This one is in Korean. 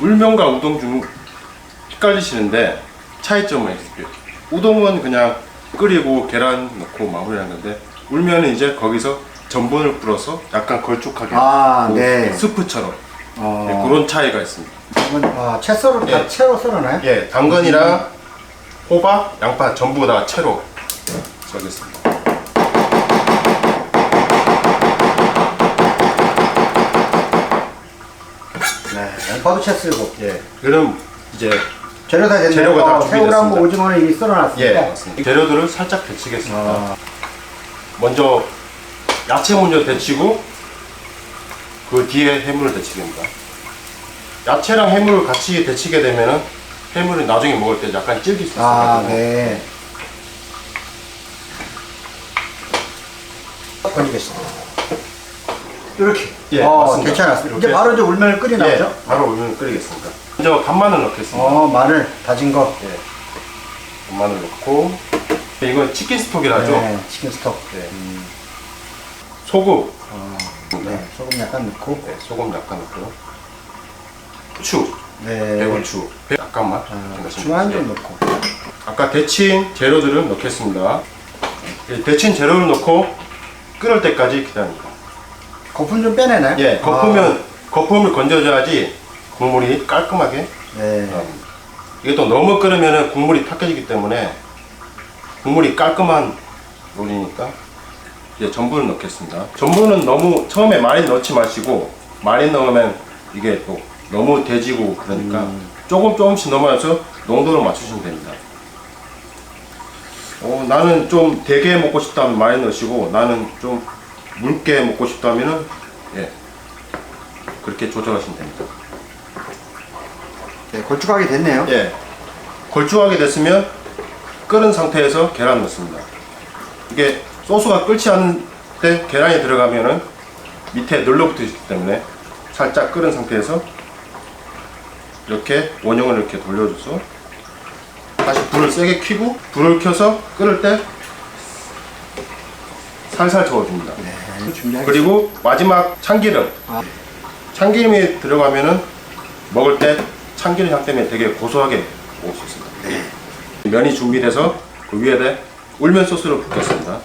울면과 우동 중 헷갈리시는데 차이점은 있어요. 우동은 그냥 끓이고 계란 넣고 마무리하는 건데 울면은 이제 거기서 전분을 불어서 약간 걸쭉하게 아, 뭐 네. 스프처럼 어. 네, 그런 차이가 있습니다. 이건 아, 채 썰어 다 예. 채로 썰어나요? 예, 당근이랑 호박, 양파 전부 다 채로 썰겠습니다. 네. 양파도 채 썰고. 예, 그럼 이제 재료 다 됐네요. 재료가 다 어, 새우랑 준비됐습니다. 뭐 오징어는 이미 썰어놨으니까. 예, 맞습니다. 재료들을 살짝 데치겠습니다. 아, 먼저 야채 먼저 데치고 그 뒤에 해물을 데치게 됩니다. 야채랑 해물을 같이 데치게 되면은 해물은 나중에 먹을 때 약간 질길 수 있어요. 아, 네. 걸리겠습니다. 이렇게. 예, 어, 맞습니다. 괜찮았습니다. 이제 이렇게. 바로 이제 울면을 끓이 예, 나오죠? 바로 오면 끓이겠습니다. 먼저 간마늘 넣겠습니다. 어, 마늘 다진 거. 예. 간마늘 넣고 이건 치킨 스톡이라죠. 네, 치킨 스톡. 네. 소금, 어, 네, 소금 약간 넣고. 네, 소금 약간 넣고요. 후추, 네. 배고추, 배- 약간만. 아. 중한 좀 예. 넣고. 아까 데친 재료들을 넣겠습니다. 예, 데친 재료를 넣고 끓을 때까지 기다립니다. 거품 좀 빼내나요? 예, 거품은 거품을 건져줘야지 국물이 깔끔하게 아, 네. 나옵니다. 이게 또 너무 끓으면 국물이 탁해지기 때문에 국물이 깔끔한 요리니까 이제 전분을 넣겠습니다. 전분은 너무 처음에 많이 넣지 마시고 많이 넣으면 이게 또 너무 돼지고 그러니까 음. 조금 조금씩 넣으면서 농도를 맞추시면 됩니다. 어, 나는 좀 되게 먹고 싶다면 많이 넣으시고 나는 좀 묽게 먹고 싶다면은 예 그렇게 조절하시면 됩니다. 네, 걸쭉하게 됐네요. 예. 걸쭉하게 됐으면 끓은 상태에서 계란 넣습니다. 이게 소스가 끓지 않을 때 계란이 들어가면은 밑에 눌러붙어 있기 때문에 살짝 끓은 상태에서 이렇게 원형을 이렇게 돌려줘서 다시 불을 세게 켜고 불을 켜서 끓을 때 살살 저어줍니다. 네, 준비하겠습니다. 그리고 마지막 참기름. 아. 참기름이 들어가면은 먹을 때 참기름 향 때문에 되게 고소하게 먹을 수 있습니다. 면이 준비돼서 그 위에다 울면 소스를 붓겠습니다.